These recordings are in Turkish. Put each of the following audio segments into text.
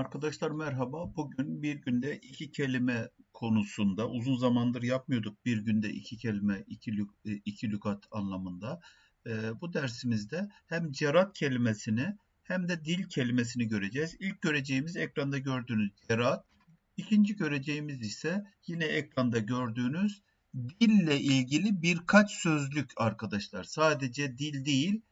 Arkadaşlar merhaba. Bugün bir günde iki kelime konusunda uzun zamandır yapmıyorduk bir günde iki kelime, iki, lük, e, iki lügat anlamında. Ee, bu dersimizde hem cerat kelimesini hem de dil kelimesini göreceğiz. İlk göreceğimiz ekranda gördüğünüz cerat. İkinci göreceğimiz ise yine ekranda gördüğünüz dille ilgili birkaç sözlük arkadaşlar. Sadece dil değil,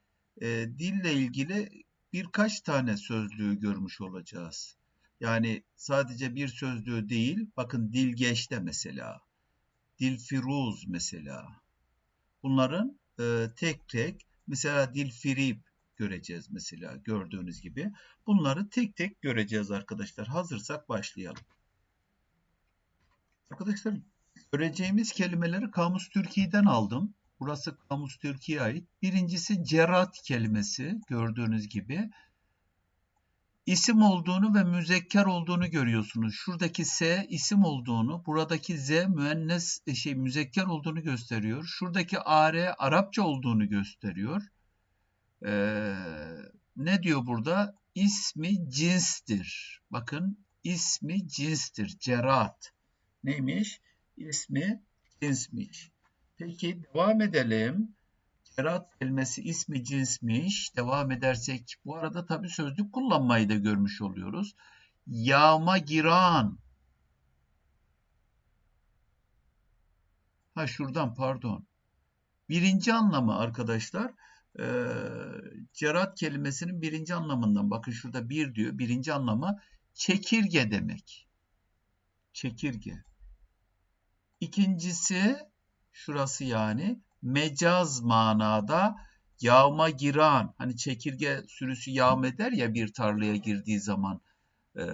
e, dille ilgili birkaç tane sözlüğü görmüş olacağız. Yani sadece bir sözlüğü değil, bakın dilgeçte mesela, dilfiruz mesela. Bunların e, tek tek, mesela dilfirip göreceğiz mesela gördüğünüz gibi. Bunları tek tek göreceğiz arkadaşlar. Hazırsak başlayalım. Arkadaşlar göreceğimiz kelimeleri Kamus Türkiye'den aldım. Burası Kamus Türkiye'ye ait. Birincisi cerat kelimesi gördüğünüz gibi. İsim olduğunu ve müzekker olduğunu görüyorsunuz. Şuradaki S isim olduğunu, buradaki Z müennes e, şey müzekker olduğunu gösteriyor. Şuradaki AR Arapça olduğunu gösteriyor. Ee, ne diyor burada? İsmi cinstir. Bakın ismi cinstir. Cerat. Neymiş? İsmi cinsmiş. Peki devam edelim. Cerat kelimesi ismi cinsmiş. Devam edersek bu arada tabii sözlük kullanmayı da görmüş oluyoruz. Yağma giran. Ha şuradan pardon. Birinci anlamı arkadaşlar e, cerat kelimesinin birinci anlamından bakın şurada bir diyor. Birinci anlamı çekirge demek. Çekirge. İkincisi şurası yani mecaz manada yağma giran hani çekirge sürüsü yağm eder ya bir tarlaya girdiği zaman e,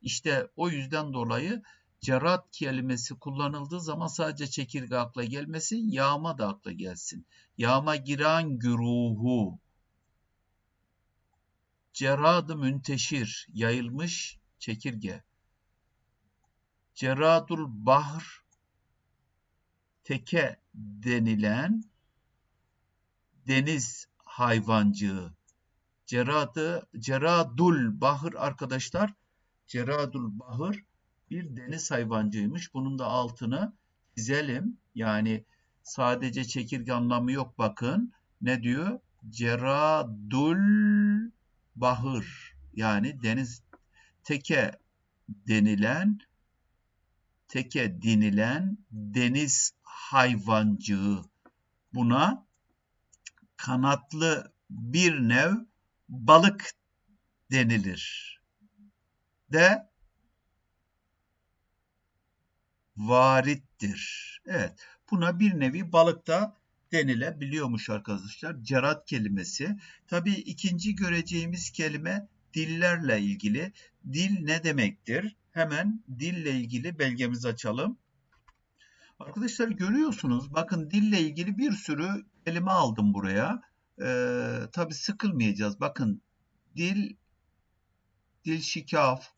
işte o yüzden dolayı cerat kelimesi kullanıldığı zaman sadece çekirge akla gelmesin yağma da akla gelsin. Yağma giran güruhu Ceradı münteşir yayılmış çekirge. Ceradul bahr teke denilen deniz hayvancığı. Ceradı, ceradul bahır arkadaşlar. Ceradul bahır bir deniz hayvancıymış. Bunun da altını çizelim. Yani sadece çekirge anlamı yok bakın. Ne diyor? Ceradul bahır. Yani deniz teke denilen teke denilen deniz hayvancığı. Buna kanatlı bir nev balık denilir. De varittir. Evet. Buna bir nevi balık da denilebiliyormuş arkadaşlar. Cerat kelimesi. Tabii ikinci göreceğimiz kelime dillerle ilgili. Dil ne demektir? Hemen dille ilgili belgemizi açalım. Arkadaşlar görüyorsunuz bakın dille ilgili bir sürü kelime aldım buraya. Ee, Tabi sıkılmayacağız. Bakın dil, dil şikaf,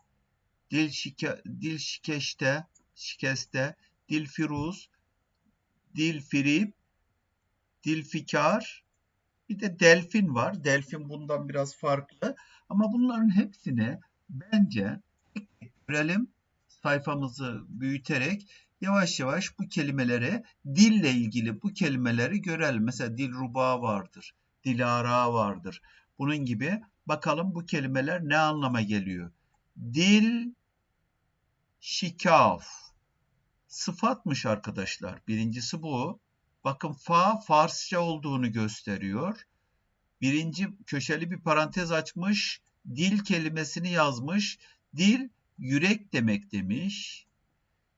dil, şike, dil şikeşte, şikeste, dil firuz, dil firip, dil fikar, bir de delfin var. Delfin bundan biraz farklı. Ama bunların hepsini bence görelim sayfamızı büyüterek yavaş yavaş bu kelimeleri dille ilgili bu kelimeleri görelim. Mesela dil ruba vardır, dilara vardır. Bunun gibi bakalım bu kelimeler ne anlama geliyor. Dil şikaf sıfatmış arkadaşlar. Birincisi bu. Bakın fa Farsça olduğunu gösteriyor. Birinci köşeli bir parantez açmış. Dil kelimesini yazmış. Dil yürek demek demiş.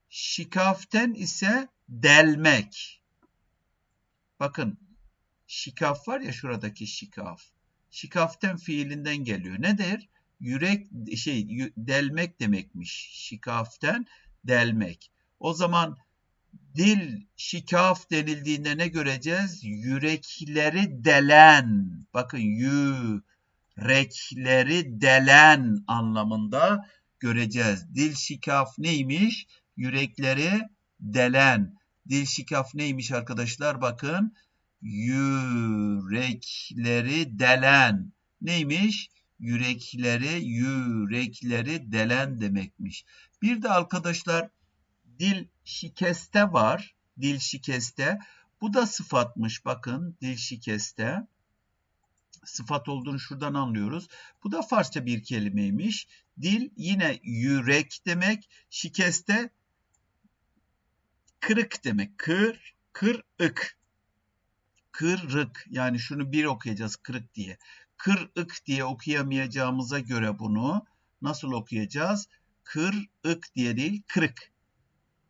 Şikaften ise delmek. Bakın şikaf var ya şuradaki şikaf. Şikaften fiilinden geliyor. Nedir? Yürek şey delmek demekmiş. Şikaften delmek. O zaman dil şikaf denildiğinde ne göreceğiz? Yürekleri delen. Bakın yürekleri delen anlamında göreceğiz. Dil şikaf neymiş? Yürekleri delen. Dil şikaf neymiş arkadaşlar? Bakın yürekleri delen. Neymiş? yürekleri, yürekleri delen demekmiş. Bir de arkadaşlar dil şikeste var. Dil şikeste. Bu da sıfatmış bakın dil şikeste. Sıfat olduğunu şuradan anlıyoruz. Bu da Farsça bir kelimeymiş. Dil yine yürek demek. Şikeste kırık demek. Kır, kırık. Kırık. Yani şunu bir okuyacağız kırık diye. Kırık diye okuyamayacağımıza göre bunu nasıl okuyacağız? Kırık diye değil, kırık.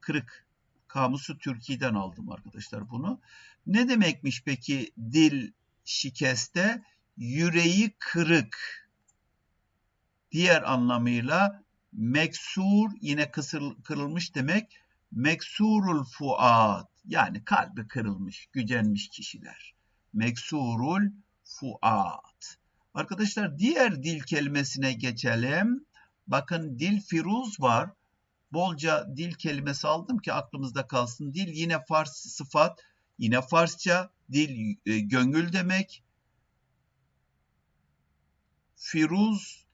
Kırık. Kamusu Türkiye'den aldım arkadaşlar bunu. Ne demekmiş peki dil şikeste? Yüreği kırık. Diğer anlamıyla meksur yine kısır, kırılmış demek. Meksurul fuad yani kalbi kırılmış, gücenmiş kişiler. Meksurul fuad. Arkadaşlar diğer dil kelimesine geçelim. Bakın dil firuz var. Bolca dil kelimesi aldım ki aklımızda kalsın. Dil yine Fars sıfat, yine Farsça. Dil e, gönül demek. Firuz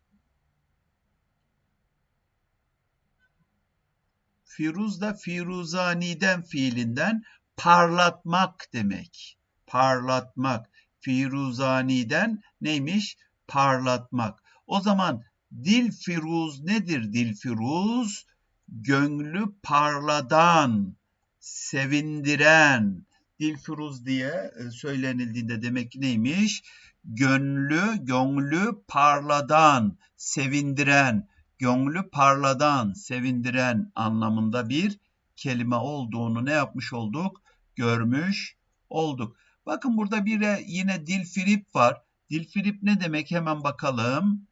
Firuz da firuzaniden fiilinden parlatmak demek. Parlatmak. Firuzani'den neymiş? Parlatmak. O zaman dil firuz nedir dil firuz? Gönlü parladan, sevindiren. Dil firuz diye e, söylenildiğinde demek neymiş? Gönlü, gönlü parladan, sevindiren, gönlü parladan, sevindiren anlamında bir kelime olduğunu ne yapmış olduk? Görmüş olduk. Bakın burada bir yine dil filip var. Dil filip ne demek hemen bakalım.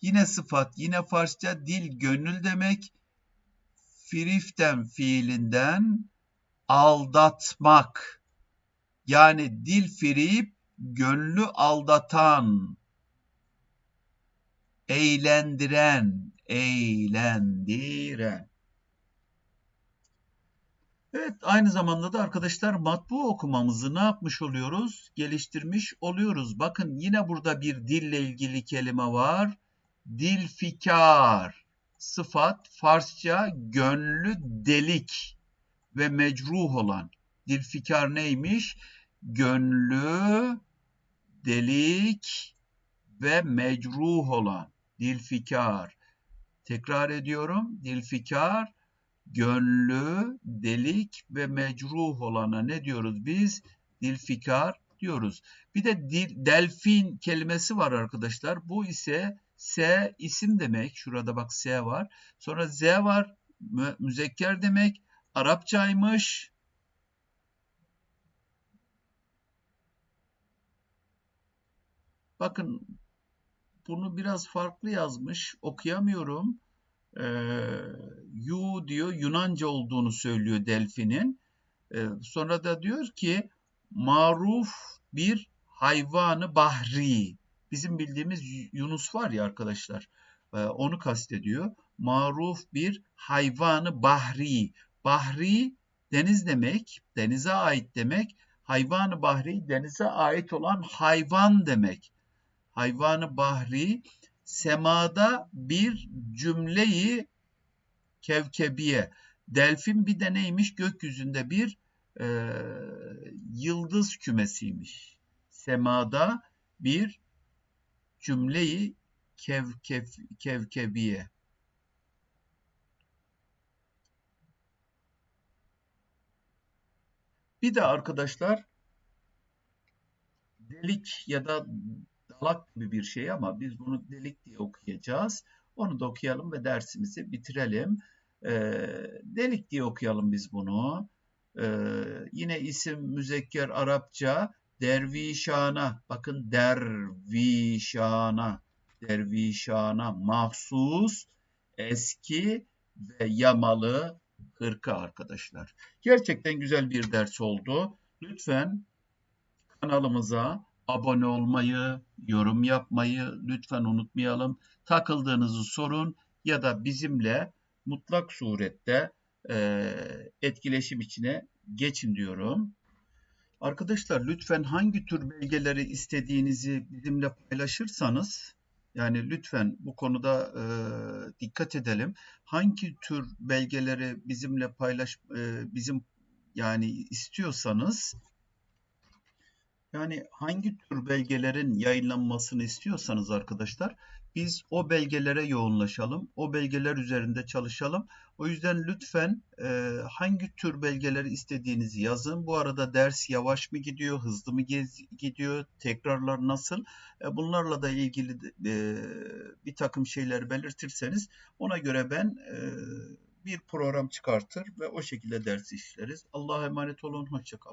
Yine sıfat, yine Farsça dil gönül demek. Firiften fiilinden aldatmak. Yani dil firip gönlü aldatan, eğlendiren, eğlendiren. Evet aynı zamanda da arkadaşlar matbu okumamızı ne yapmış oluyoruz? Geliştirmiş oluyoruz. Bakın yine burada bir dille ilgili kelime var. Dil fikar. Sıfat Farsça gönlü delik ve mecruh olan. Dil fikar neymiş? Gönlü delik ve mecruh olan. Dil fikar. Tekrar ediyorum. Dil fikar gönlü delik ve mecruh olana ne diyoruz biz? Dilfikar diyoruz. Bir de dil, delfin kelimesi var arkadaşlar. Bu ise S isim demek. Şurada bak S var. Sonra Z var. Mü müzekker demek. Arapçaymış. Bakın bunu biraz farklı yazmış. Okuyamıyorum e, Yu diyor Yunanca olduğunu söylüyor Delfin'in. E, sonra da diyor ki maruf bir hayvanı bahri. Bizim bildiğimiz Yunus var ya arkadaşlar. E, onu kastediyor. Maruf bir hayvanı bahri. Bahri deniz demek, denize ait demek. Hayvanı bahri denize ait olan hayvan demek. Hayvanı bahri semada bir cümleyi kevkebiye. Delfin bir de neymiş? Gökyüzünde bir e, yıldız kümesiymiş. Semada bir cümleyi kevkef, kevkebiye. Bir de arkadaşlar delik ya da dalak gibi bir şey ama biz bunu delik diye okuyacağız. Onu da okuyalım ve dersimizi bitirelim. E, delik diye okuyalım biz bunu. E, yine isim müzekker Arapça dervişana. Bakın dervişana. Dervişana mahsus eski ve yamalı hırka arkadaşlar. Gerçekten güzel bir ders oldu. Lütfen kanalımıza abone olmayı, yorum yapmayı lütfen unutmayalım. Takıldığınızı sorun ya da bizimle mutlak surette e, etkileşim içine geçin diyorum. Arkadaşlar lütfen hangi tür belgeleri istediğinizi bizimle paylaşırsanız yani lütfen bu konuda e, dikkat edelim. Hangi tür belgeleri bizimle paylaş e, bizim yani istiyorsanız yani hangi tür belgelerin yayınlanmasını istiyorsanız arkadaşlar biz o belgelere yoğunlaşalım. O belgeler üzerinde çalışalım. O yüzden lütfen e, hangi tür belgeleri istediğinizi yazın. Bu arada ders yavaş mı gidiyor, hızlı mı gidiyor, tekrarlar nasıl? E, bunlarla da ilgili e, bir takım şeyler belirtirseniz ona göre ben e, bir program çıkartır ve o şekilde ders işleriz. Allah'a emanet olun, hoşçakalın.